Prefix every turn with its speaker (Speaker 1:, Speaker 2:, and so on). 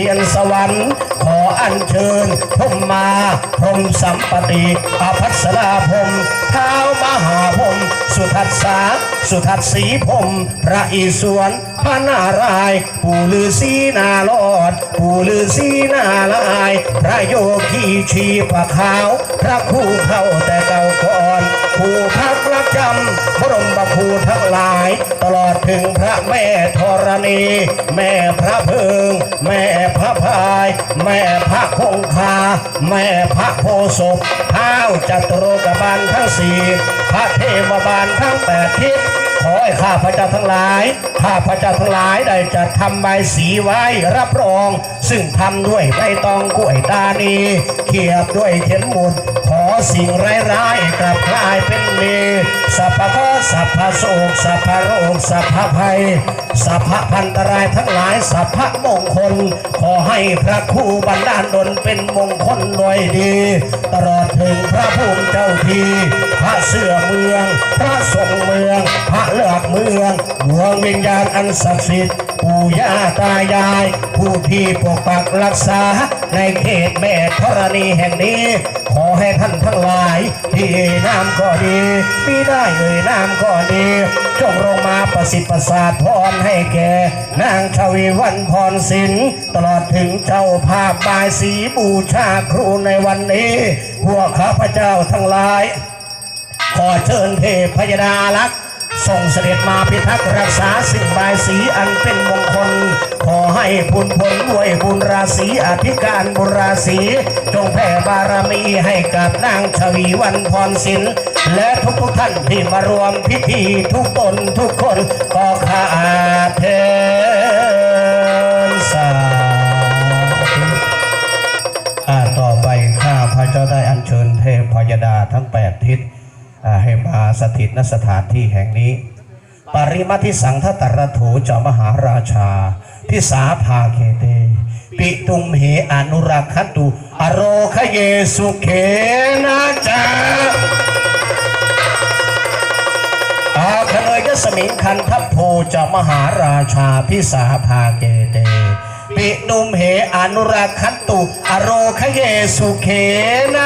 Speaker 1: ทียนสวรรค์ ขออัญเชิญพรมมาพรมสัมปติอภัสราพรมเท้ามหาพรมสุทัศสาสุทัศสีพรมพระอิศวรพระนารายปู่ฤาษีนาลอด ปู่ฤาษีนาลาย พระโยคีชีพระขาว พระคู่เข้าแต่เก่าก่อนผู้พักรักจำบรมบครูทั้งหลาย ตลอดถึงพระแม่ธรณี แม่พระเพิง แม่ แม่พระคงคา แม่พระโพศพท้าวจัตุโลกบาลทั้งสี่พระเทวบาลทั้งแปดทิศขอให้ข้าพระเจ้าทั้งหลาย ข้าพระเจ้าทั้งหลายได้จัดทำใบสีไว้รับรอง ซึ่งทำด้วยใบตองกล้วยตานีเขียบด้วยเทียนมุนขอ สิ่งร้ายๆกลับกลายเป็นมีสัพพะสัพพะโศกสัพพะโรคสัพพะภัยสัพพะพันตรายทั้งหลายสัพพะมงคล ขอให้พระคู่บันดาลดลเป็นมงคลรวยดี ตลอดถึงพระภูมิเจ้าทีพระเสื่อม องพระเมืองพระเลือกเมืองดวงวิญญาณอันศักดิ์สิทธิ์ปู่ย่าตายาย ผู้ที่ปกปักรักษา ในเขตแม่ธรณีแห่งนี้ ขอให้ท่านทั้งหลาย ที่เอ่ยนามก็ดีมีได้เอ่ยนามก็ดี จงลงมาประสิทธิ์ประสาทพรให้แก่ นางชวีวันพรศิลตลอดถึงเจ้าภาพบายสีบูชาครูในวันนี้ พวกข้าพเจ้าทั้งหลาย ขอเชิญเทพพยดาลักษณ์ส่งเสด็จมาพิทักษ์รักษาสิ่งบายสีอันเป็นมงคล ขอให้บุญผลด้วยบุญราศีอธิการบุญราศีจงแผ่บารมีให้กับนางชวีวันพรศิลและทุกทุกท่านที่มารวมพิธีทุกตนทุกคนก็ขาเทนสาธุอ่าต่อไปข้าพระเจ้าได้อัญเชิญเทพพยดาทั้ง8ทิศ ให้มาสถิตณสถานที่แห่งนี้ ปริมาทิสังทตรโถเจ้ามหาราชาทิสาภาเคเต ปิตุมเหอนุรักขตุ อโรคเยสุเขนะจาอาคเนยยสมิงคันทัพโพเจะมหาราชา พิสาภาเกเตปินุมเหอนุรักขันตุ อโรคเยสุเขนะ